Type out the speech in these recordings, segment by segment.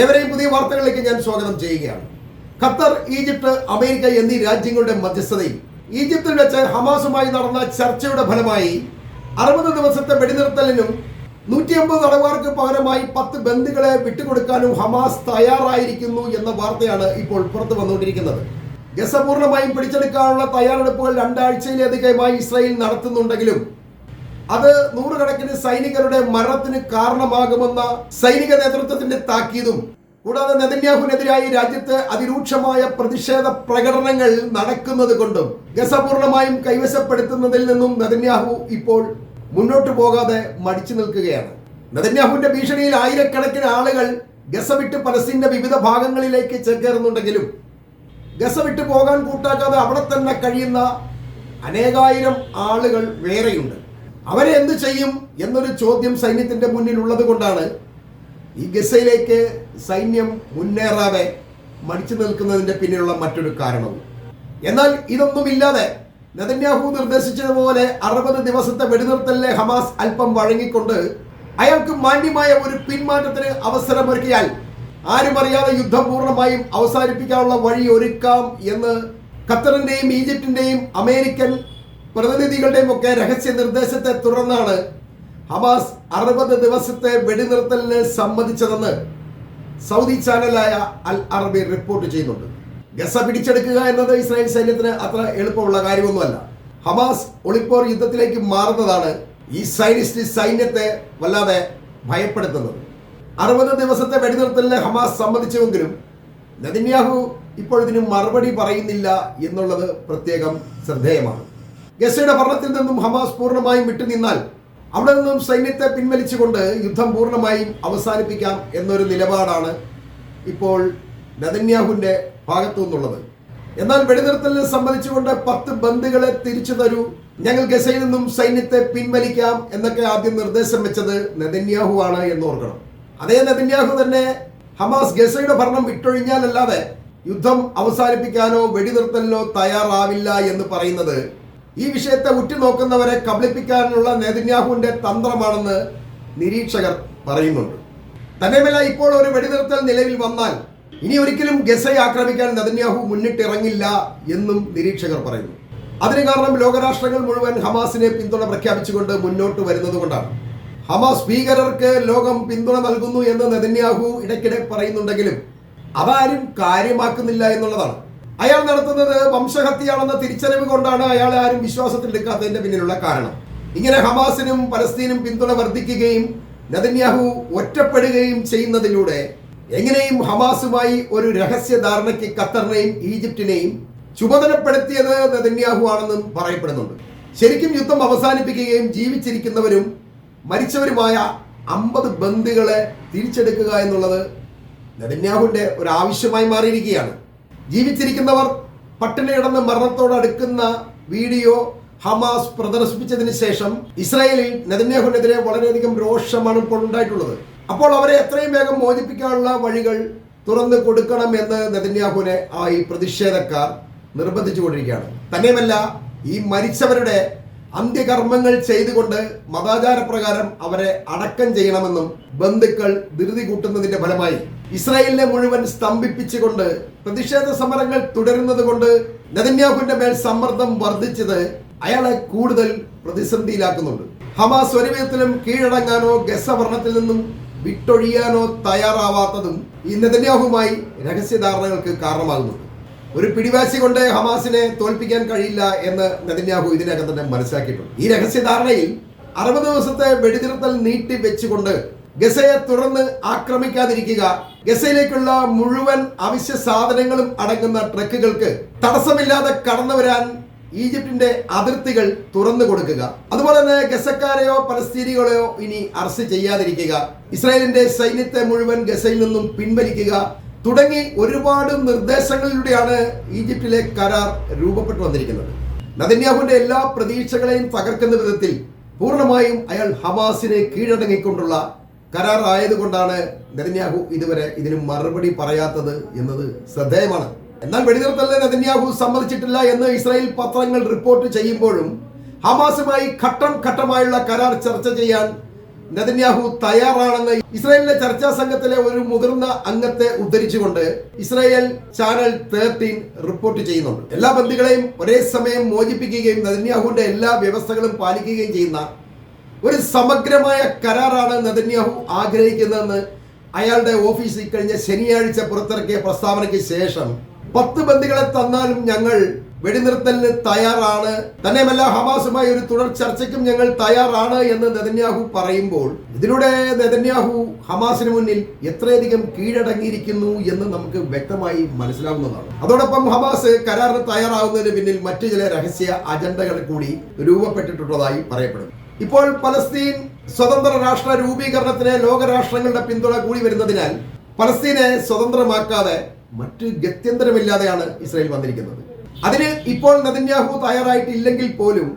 ഏവരെയും പുതിയ വാർത്തകളിലേക്ക് ഞാൻ സ്വാഗതം ചെയ്യുകയാണ്. ഖത്തർ ഈജിപ്ത് അമേരിക്ക എന്നീ രാജ്യങ്ങളുടെ മധ്യസ്ഥതയിൽ ഈജിപ്തിൽ വെച്ച് ഹമാസുമായി നടന്ന ചർച്ചയുടെ ഫലമായി അറുപത് ദിവസത്തെ വെടിനിർത്തലിനും നൂറ്റി അമ്പത് തടവുകാർക്ക് പകരമായി പത്ത് ബന്ധുക്കളെ വിട്ടുകൊടുക്കാനും ഹമാസ് തയ്യാറായിരിക്കുന്നു എന്ന വാർത്തയാണ് ഇപ്പോൾ പുറത്തു വന്നുകൊണ്ടിരിക്കുന്നത്. ഗസ പൂർണമായും പിടിച്ചെടുക്കാനുള്ള തയ്യാറെടുപ്പുകൾ രണ്ടാഴ്ചയിലധികമായി ഇസ്രായേൽ നടത്തുന്നുണ്ടെങ്കിലും അത് നൂറുകണക്കിന് സൈനികരുടെ മരണത്തിന് കാരണമാകുമെന്ന സൈനിക നേതൃത്വത്തിന്റെ താക്കീതും. കൂടാതെ നെതന്യാഹുവിനെതിരായി രാജ്യത്ത് അതിരൂക്ഷമായ പ്രതിഷേധ പ്രകടനങ്ങൾ നടക്കുന്നത് കൊണ്ടും ഗസ പൂർണമായും കൈവശപ്പെടുത്തുന്നതിൽ നിന്നും നെതന്യാഹു ഇപ്പോൾ മുന്നോട്ട് പോകാതെ മടിച്ചു നിൽക്കുകയാണ്. നെതന്യാഹുവിന്റെ ഭീഷണിയിൽ ആയിരക്കണക്കിന് ആളുകൾ ഗസ വിട്ട് പലസ്തീന്റെ വിവിധ ഭാഗങ്ങളിലേക്ക് ചേക്കേറുന്നുണ്ടെങ്കിലും ഗസ വിട്ട് പോകാൻ കൂട്ടാക്കാതെ അവിടെ തന്നെ കഴിയുന്ന അനേകായിരം ആളുകൾ വേറെയുണ്ട്. അവരെ എന്ത് ചെയ്യും എന്നൊരു ചോദ്യം സൈന്യത്തിന്റെ മുന്നിൽ ഉള്ളത് കൊണ്ടാണ് ഈ ഗസയിലേക്ക് സൈന്യം മുന്നേറാതെ മടിച്ചു നിൽക്കുന്നതിന്റെ പിന്നിലുള്ള മറ്റൊരു കാരണവും എന്നാൽ ഇതൊന്നുമില്ലാതെ നെതന്യാഹു നിർദ്ദേശിച്ചതുപോലെ അറുപത് ദിവസത്തെ വെടിനിർത്തലിലെ ഹമാസ് അല്പം വഴങ്ങിക്കൊണ്ട് അയാൾക്ക് മാന്യമായ ഒരു പിന്മാറ്റത്തിന് അവസരമൊരുക്കിയാൽ ആരും അറിയാതെ യുദ്ധം പൂർണമായും അവസാനിപ്പിക്കാനുള്ള വഴി ഒരുക്കാം എന്ന് ഖത്തറിന്റെയും ഈജിപ്തിന്റെയും അമേരിക്കൻ പ്രതിനിധികളുടെയും ഒക്കെ രഹസ്യ നിർദ്ദേശത്തെ തുടർന്നാണ് ഹമാസ് അറുപത് ദിവസത്തെ വെടിനിർത്തലിന് സമ്മതിച്ചതെന്ന് സൗദി ചാനലായ അൽ അറബി റിപ്പോർട്ട് ചെയ്യുന്നുണ്ട്. ഗസ പിടിച്ചെടുക്കുക എന്നത് ഇസ്രായേൽ സൈന്യത്തിന് അത്ര എളുപ്പമുള്ള കാര്യമൊന്നുമല്ല. ഹമാസ് ഒളിപ്പോർ യുദ്ധത്തിലേക്ക് മാറുന്നതാണ് ഈ സൈനിസ്റ്റ് സൈന്യത്തെ വല്ലാതെ ഭയപ്പെടുത്തുന്നത്. അറുപത് ദിവസത്തെ വെടിനിർത്തലിന് ഹമാസ് സമ്മതിച്ചുവെങ്കിലും നെതന്യാഹു ഇപ്പോഴതിനും മറുപടി പറയുന്നില്ല എന്നുള്ളത് പ്രത്യേകം ശ്രദ്ധേയമാണ്. ഗസയുടെ ഭരണത്തിൽ നിന്നും ഹമാസ് പൂർണമായും വിട്ടുനിന്നാൽ അവിടെ നിന്നും സൈന്യത്തെ പിൻവലിച്ചുകൊണ്ട് യുദ്ധം പൂർണമായും അവസാനിപ്പിക്കാം എന്നൊരു നിലപാടാണ് ഇപ്പോൾ നദന്യാഹുവിന്റെ ഭാഗത്തു നിന്നുള്ളത്. എന്നാൽ വെടിനിർത്തലിനെ സംബന്ധിച്ചുകൊണ്ട് പത്ത് ബന്ധുകളെ തിരിച്ചു തരൂ. ഞങ്ങൾ ഗസയിൽ നിന്നും സൈന്യത്തെ പിൻവലിക്കാം എന്നൊക്കെ ആദ്യം നിർദ്ദേശം വെച്ചത് നെതന്യാഹു ആണ് എന്ന് ഓർക്കണം. അതേ നെതന്യാഹു തന്നെ ഹമാസ് ഗസയുടെ ഭരണം വിട്ടൊഴിഞ്ഞാലല്ലാതെ യുദ്ധം അവസാനിപ്പിക്കാനോ വെടിനിർത്തലിനോ തയ്യാറാവില്ല എന്ന് പറയുന്നത് ഈ വിഷയത്തെ ഉറ്റുനോക്കുന്നവരെ കബളിപ്പിക്കാനുള്ള നെതിന്യാഹുവിന്റെ തന്ത്രമാണെന്ന് നിരീക്ഷകർ പറയുന്നുണ്ട്. തന്നെയുമല്ല ഇപ്പോൾ ഒരു വെടിനിർത്തൽ നിലവിൽ വന്നാൽ ഇനി ഒരിക്കലും ഗസയെ ആക്രമിക്കാൻ നെതന്യാഹു മുന്നിട്ടിറങ്ങില്ല എന്നും നിരീക്ഷകർ പറയുന്നു. അതിന് കാരണം ലോകരാഷ്ട്രങ്ങൾ മുഴുവൻ ഹമാസിനെ പിന്തുണ പ്രഖ്യാപിച്ചുകൊണ്ട് മുന്നോട്ട് വരുന്നത് കൊണ്ടാണ് ഹമാസ് ഭീകരർക്ക് ലോകം പിന്തുണ നൽകുന്നു എന്ന് നെതന്യാഹു ഇടയ്ക്കിടെ പറയുന്നുണ്ടെങ്കിലും അതാരും കാര്യമാക്കുന്നില്ല എന്നുള്ളതാണ്. അയാൾ നടത്തുന്നത് വംശഹത്യയാണെന്ന തിരിച്ചറിവ് കൊണ്ടാണ് അയാളെ ആരും വിശ്വാസത്തിൽ എടുക്കാത്തതിന്റെ പിന്നിലുള്ള കാരണം. ഇങ്ങനെ ഹമാസിനും പലസ്തീനും പിന്തുണ വർദ്ധിക്കുകയും നദന്യാഹു ഒറ്റപ്പെടുകയും ചെയ്യുന്നതിലൂടെ എങ്ങനെയും ഹമാസുമായി ഒരു രഹസ്യ ധാരണയ്ക്ക് ഖത്തറിനെയും ഈജിപ്തിനെയും ചുമതലപ്പെടുത്തിയത് നദന്യാഹു ആണെന്നും പറയപ്പെടുന്നുണ്ട്. ശരിക്കും യുദ്ധം അവസാനിപ്പിക്കുകയും ജീവിച്ചിരിക്കുന്നവരും മരിച്ചവരുമായ അമ്പത് ബന്ദികളെ തിരിച്ചെടുക്കുക എന്നുള്ളത് നദന്യാഹുവിന്റെ ഒരു ആവശ്യമായി മാറിയിരിക്കുകയാണ്. ജീവിച്ചിരിക്കുന്നവർ പട്ടിണി കിടന്ന് മരണത്തോട് അടുക്കുന്ന വീഡിയോ ഹമാസ് പ്രദർശിപ്പിച്ചതിന് ശേഷം ഇസ്രായേലിൽ നെതന്യാഹുനെതിരെ വളരെയധികം രോഷമാണ് ഇപ്പോൾ ഉണ്ടായിട്ടുള്ളത്. അപ്പോൾ അവരെ എത്രയും വേഗം മോചിപ്പിക്കാനുള്ള വഴികൾ തുറന്നു കൊടുക്കണം എന്ന് നെതന്യാഹുവിനെ ആ ഈ പ്രതിഷേധക്കാർ നിർബന്ധിച്ചുകൊണ്ടിരിക്കുകയാണ് തന്നെയുമല്ല ഈ മരിച്ചവരുടെ അന്ത്യകർമ്മങ്ങൾ ചെയ്തുകൊണ്ട് മതാചാരപ്രകാരം അവരെ അടക്കം ചെയ്യണമെന്നും ബന്ധുക്കൾ ധൃതി കൂട്ടുന്നതിന്റെ ഫലമായി ഇസ്രായേലിനെ മുഴുവൻ സ്തംഭിപ്പിച്ചുകൊണ്ട് പ്രതിഷേധ സമരങ്ങൾ തുടരുന്നത് കൊണ്ട് നെതന്യാഹുവിന്റെ മേൽ സമ്മർദ്ദം വർദ്ധിച്ചത് അയാളെ കൂടുതൽ പ്രതിസന്ധിയിലാക്കുന്നുണ്ട്. ഹമാസ് ഒരു വിധത്തിലും കീഴടങ്ങാനോ ഗസ ഭരണത്തിൽ നിന്നും വിട്ടൊഴിയാനോ തയ്യാറാവാത്തതും ഈ നെതന്യാഹുമായി രഹസ്യധാരണകൾക്ക് കാരണമാകുന്നുണ്ട്. ഒരു പിടിവാശി കൊണ്ട് ഹമാസിനെ തോൽപ്പിക്കാൻ കഴിയില്ല എന്ന് നെതന്യാഹു ഇതിനകം തന്നെ മനസ്സിലാക്കിയിട്ടുണ്ട്. ഈ രഹസ്യധാരണയിൽ അറുപത് ദിവസത്തെ വെടിനിർത്തൽ നീട്ടി വെച്ചുകൊണ്ട് ഗസയെ തുടർന്ന് ആക്രമിക്കാതിരിക്കുക. ഗസയിലേക്കുള്ള മുഴുവൻ അവശ്യ സാധനങ്ങളും അടങ്ങുന്ന ട്രക്കുകൾക്ക് തടസ്സമില്ലാതെ കടന്നു വരാൻ ഈജിപ്തിന്റെ അതിർത്തികൾ തുറന്നു കൊടുക്കുക. അതുപോലെ തന്നെ ഗസക്കാരെയോ പലസ്തീനികളെയോ ഇനി അറസ്റ്റ് ചെയ്യാതിരിക്കുക. ഇസ്രായേലിന്റെ സൈന്യത്തെ മുഴുവൻ ഗസയിൽ നിന്നും പിൻവലിക്കുക. തുടങ്ങി ഒരുപാട് നിർദ്ദേശങ്ങളിലൂടെയാണ് ഈജിപ്തിലെ കരാർ രൂപപ്പെട്ടു വന്നിരിക്കുന്നത്. നദന്യാഹുവിന്റെ എല്ലാ പ്രതീക്ഷകളെയും തകർക്കുന്ന വിധത്തിൽ പൂർണമായും അയാൾ ഹമാസിനെ കീഴടങ്ങിക്കൊണ്ടുള്ള കരാർ ആയതുകൊണ്ടാണ് നെതന്യാഹു ഇതുവരെ ഇതിന് മറുപടി പറയാത്തത് എന്നത് ശ്രദ്ധേയമാണ്. എന്നാൽ വെടിനിർത്തലിന് നെതന്യാഹു സമ്മതിച്ചിട്ടില്ല എന്ന് ഇസ്രായേൽ പത്രങ്ങൾ റിപ്പോർട്ട് ചെയ്യുമ്പോഴും ഹമാസുമായി ഘട്ടം ഘട്ടമായുള്ള കരാർ ചർച്ച ചെയ്യാൻ നെതന്യാഹു തയ്യാറാണെന്ന് ഇസ്രായേലിലെ ചർച്ചാ സംഘത്തിലെ ഒരു മുതിർന്ന അംഗത്തെ ഉദ്ധരിച്ചുകൊണ്ട് ഇസ്രായേൽ ചാനൽ തേർട്ടീൻ റിപ്പോർട്ട് ചെയ്യുന്നുണ്ട്. എല്ലാ ബന്ധികളെയും ഒരേ സമയം മോചിപ്പിക്കുകയും നെതന്യാഹുവിന്റെ എല്ലാ വ്യവസ്ഥകളും പാലിക്കുകയും ചെയ്യുന്ന ഒരു സമഗ്രമായ കരാറാണ് നെതന്യാഹു ആഗ്രഹിക്കുന്നതെന്ന് അയാളുടെ ഓഫീസിൽ കഴിഞ്ഞ ശനിയാഴ്ച പുറത്തിറക്കിയ പ്രസ്താവനയ്ക്ക് ശേഷം പത്ത് ബന്ദികളെ തന്നാലും ഞങ്ങൾ വെടിനിർത്തലിന് തയ്യാറാണ്. തന്നെയുമല്ല ഹമാസുമായി ഒരു തുടർ ചർച്ചയ്ക്കും ഞങ്ങൾ തയ്യാറാണ് എന്ന് നെതന്യാഹു പറയുമ്പോൾ ഇതിലൂടെ നെതന്യാഹു ഹമാസിന് മുന്നിൽ എത്രയധികം കീഴടങ്ങിയിരിക്കുന്നു എന്ന് നമുക്ക് വ്യക്തമായി മനസ്സിലാവുന്നതാണ്. അതോടൊപ്പം ഹമാസ് കരാറിന് തയ്യാറാവുന്നതിന് പിന്നിൽ മറ്റു ചില രഹസ്യ അജണ്ടകൾ കൂടി രൂപപ്പെട്ടിട്ടുള്ളതായി പറയപ്പെടുന്നു. ഇപ്പോൾ പലസ്തീൻ സ്വതന്ത്ര രാഷ്ട്ര രൂപീകരണത്തിന് ലോകരാഷ്ട്രങ്ങളുടെ പിന്തുണ കൂടി വരുന്നതിനാൽ പലസ്തീനെ സ്വതന്ത്രമാക്കാതെ മറ്റു ഗത്യന്തരമില്ലാതെയാണ് ഇസ്രായേൽ വന്നിരിക്കുന്നത്. അതിന് ഇപ്പോൾ നദിന്യാഹു തയ്യാറായിട്ടില്ലെങ്കിൽ പോലും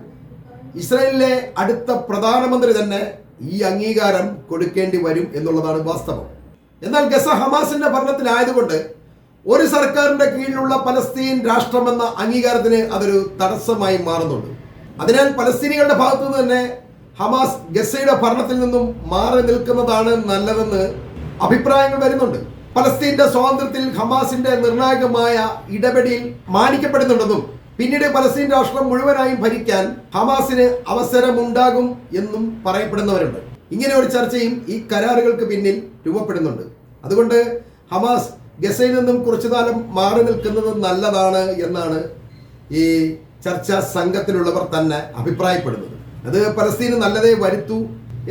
ഇസ്രായേലിലെ അടുത്ത പ്രധാനമന്ത്രി തന്നെ ഈ അംഗീകാരം കൊടുക്കേണ്ടി വരും എന്നുള്ളതാണ് വാസ്തവം. എന്നാൽ ഗസ ഹമാസിന്റെ ഭരണത്തിലായതുകൊണ്ട് ഒരു സർക്കാരിന്റെ കീഴിലുള്ള പലസ്തീൻ രാഷ്ട്രമെന്ന അംഗീകാരത്തിന് അതൊരു തടസ്സമായി മാറുന്നുണ്ട്. അതിനാൽ പലസ്തീനികളുടെ ഭാഗത്തു നിന്ന് തന്നെ ഹമാസ് ഗസയുടെ ഭരണത്തിൽ നിന്നും മാറി നിൽക്കുന്നതാണ് നല്ലതെന്ന് അഭിപ്രായങ്ങൾ വരുന്നുണ്ട്. പലസ്തീന്റെ സ്വാതന്ത്ര്യത്തിൽ ഹമാസിന്റെ നിർണായകമായ ഇടപെടിയിൽ മാനിക്കപ്പെടുന്നുണ്ടെന്നും പിന്നീട് പലസ്തീൻ രാഷ്ട്രം മുഴുവനായും ഭരിക്കാൻ ഹമാസിന് അവസരമുണ്ടാകും എന്നും പറയപ്പെടുന്നവരുണ്ട്. ഇങ്ങനെ ഒരു ചർച്ചയും ഈ കരാറുകൾക്ക് പിന്നിൽ രൂപപ്പെടുന്നുണ്ട്. അതുകൊണ്ട് ഹമാസ് ഗസയിൽ നിന്നും കുറച്ചു കാലം മാറി നിൽക്കുന്നത് നല്ലതാണ് എന്നാണ് ഈ ചർച്ചാ സംഘത്തിലുള്ളവർ തന്നെ അഭിപ്രായപ്പെടുന്നത്. അത് പലസ്തീന് നല്ലതേ വരുത്തൂ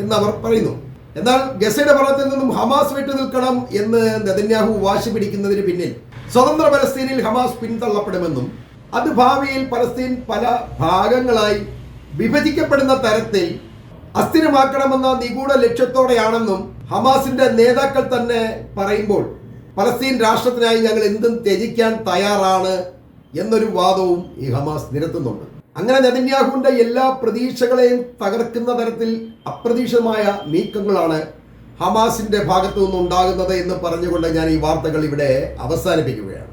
എന്ന് അവർ പറയുന്നു. എന്നാൽ ഗസയുടെ ഭരണത്തിൽ നിന്നും ഹമാസ് വിട്ടു നിൽക്കണം എന്ന് നെതന്യാഹു വാശി പിടിക്കുന്നതിന് പിന്നിൽ സ്വതന്ത്ര പലസ്തീനിൽ ഹമാസ് പിന്തള്ളപ്പെടുമെന്നും അത് ഭാവിയിൽ പലസ്തീൻ പല ഭാഗങ്ങളായി വിഭജിക്കപ്പെടുന്ന തരത്തിൽ അസ്ഥിരമാക്കണമെന്ന നിഗൂഢ ലക്ഷ്യത്തോടെയാണെന്നും ഹമാസിന്റെ നേതാക്കൾ തന്നെ പറയുമ്പോൾ പലസ്തീൻ രാഷ്ട്രത്തിനായി ഞങ്ങൾ എന്തും ത്യജിക്കാൻ തയ്യാറാണ് എന്നൊരു വാദവും ഈ ഹമാസ് നിരത്തുന്നുണ്ട്. അങ്ങനെ നെതന്യാഹുവിന്റെ എല്ലാ പ്രതീക്ഷകളെയും തകർക്കുന്ന തരത്തിൽ അപ്രതീക്ഷിതമായ നീക്കങ്ങളാണ് ഹമാസിന്റെ ഭാഗത്തു നിന്നുണ്ടാകുന്നത് എന്ന് പറഞ്ഞുകൊണ്ട് ഞാൻ ഈ വാർത്തകൾ ഇവിടെ അവസാനിപ്പിക്കുകയാണ്.